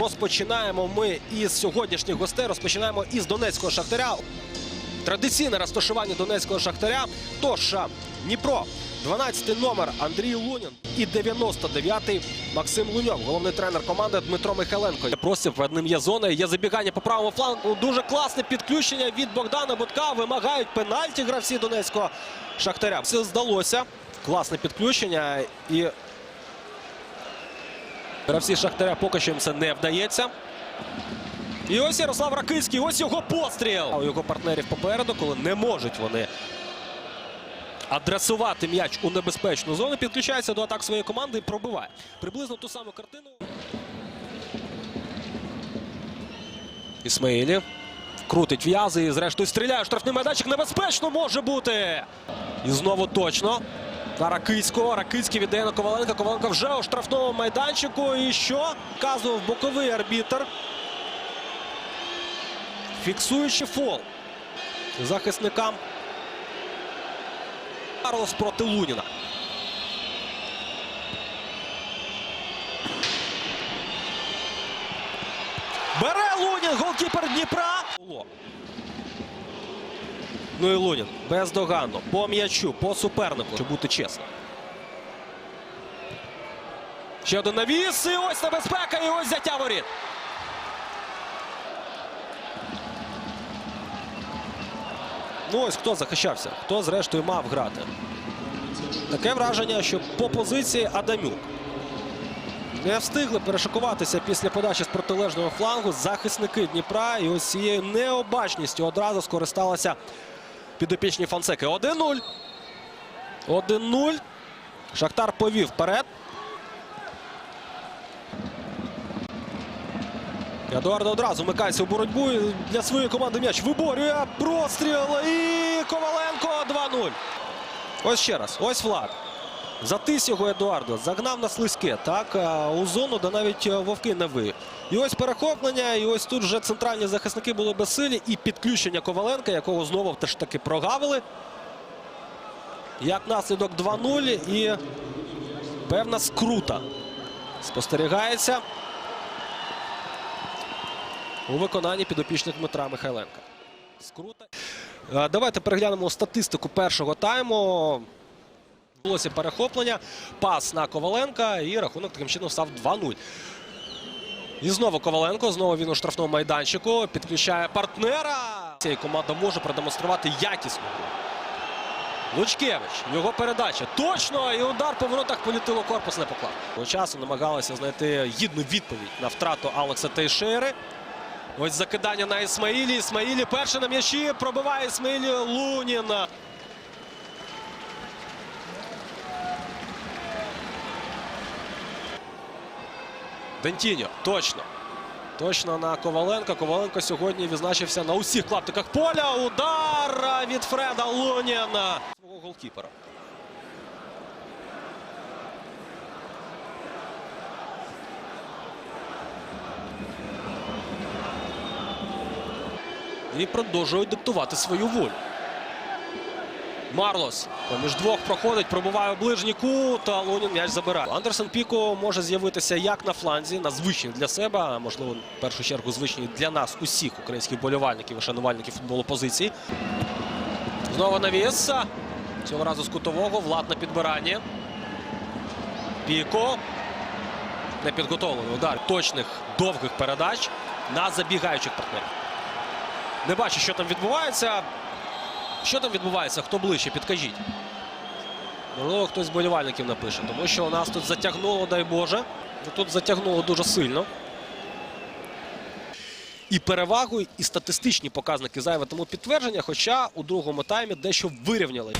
Розпочинаємо ми із сьогоднішніх гостей. Розпочинаємо із Донецького шахтаря. Традиційне розташування Донецького шахтаря. Тож Дніпро, 12 номер Андрій Лунін і 99-й Максим Луньов. Головний тренер команди Дмитро Михайленко. Просив перед ним є зона. Є забігання по правому флангу. Дуже класне підключення від Богдана Будка. Вимагають пенальті гравці Донецького шахтаря. Все здалося. Класне підключення і Гравці Шахтаря поки що їм це не вдається. І ось Ярослав Ракицький, ось його постріл. У його партнерів попереду, коли не можуть вони адресувати м'яч у небезпечну зону, підключається до атак своєї команди і пробиває. Приблизно ту саму картину. Ісмаїлі крутить в'язи і зрештою стріляє. Штрафний майданчик небезпечно може бути. І знову точно. На Ракицького. Ракицький віддає на Коваленка. Коваленко вже у штрафному майданчику. І що? Вказував боковий арбітр. Фіксуючи фол захисникам. Карлос проти Луніна. Бере Лунін, голкіпер Дніпра. Ну і Лунін бездоганно. По м'ячу, по супернику. Щоб бути чесним. Ще один навіс. І ось небезпека, і ось взяття воріт. Ну ось хто захищався, хто зрештою мав грати. Таке враження, що по позиції Адамюк. Не встигли перешикуватися після подачі з протилежного флангу захисники Дніпра. І ось цією необачністю одразу скористалися підопічні Фансеки. 1-0. 1-0. Шахтар повів вперед. Едуардо одразу вмикається у боротьбу для своєї команди м'яч виборює простріл і Коваленко 2-0. Ось ще раз. Ось Влад. Затис його Едуардо. Загнав на слизьке. Так, у зону, де навіть е, вовки не ви. І ось перехоплення, і ось тут вже центральні захисники були безсилі. І підключення Коваленка, якого знову теж таки прогавили. Як наслідок 2-0 і певна скрута спостерігається у виконанні підопічних Дмитра Михайленка. Скрута. Е, Давайте переглянемо статистику першого тайму. Булося перехоплення, пас на Коваленка і рахунок таким чином став 2-0. І знову Коваленко, знову він у штрафному майданчику, підключає партнера. Цієї команда може продемонструвати якісну. Лучкевич, його передача. Точно! І удар по воротах політило корпус не поклав. Того часу намагалися знайти гідну відповідь на втрату Алекса Тейшери. Ось закидання на Ісмаїлі. Ісмаїлі перший на м'ячі. Пробиває Ісмаїлі Луніна. Дентіньо. Точно. Точно на Коваленка. Коваленко сьогодні відзначився на усіх клаптиках поля. Удар від Фреда Луніна. Свого голкіпера. І продовжують диктувати свою волю. Марлос поміж двох проходить, пробиває у ближній кут, Лунін м'яч забирає. Андерсон Піко може з'явитися як на фланзі, на звичній для себе, а можливо, в першу чергу, звичній для нас, усіх українських болівальників і шанувальників футболу позиції. Знову навіс. Цього разу з кутового. Влад на підбиранні. Піко. Непідготовлений удар точних довгих передач на забігаючих партнерів. Не бачу, що там відбувається. Що там відбувається? Хто ближче? Підкажіть. Можливо, хтось з болівальників напише, тому що у нас тут затягнуло, дай Боже. Ну, Тут затягнуло дуже сильно. І перевагу, і статистичні показники зайве тому підтвердження, хоча у другому таймі дещо вирівняли.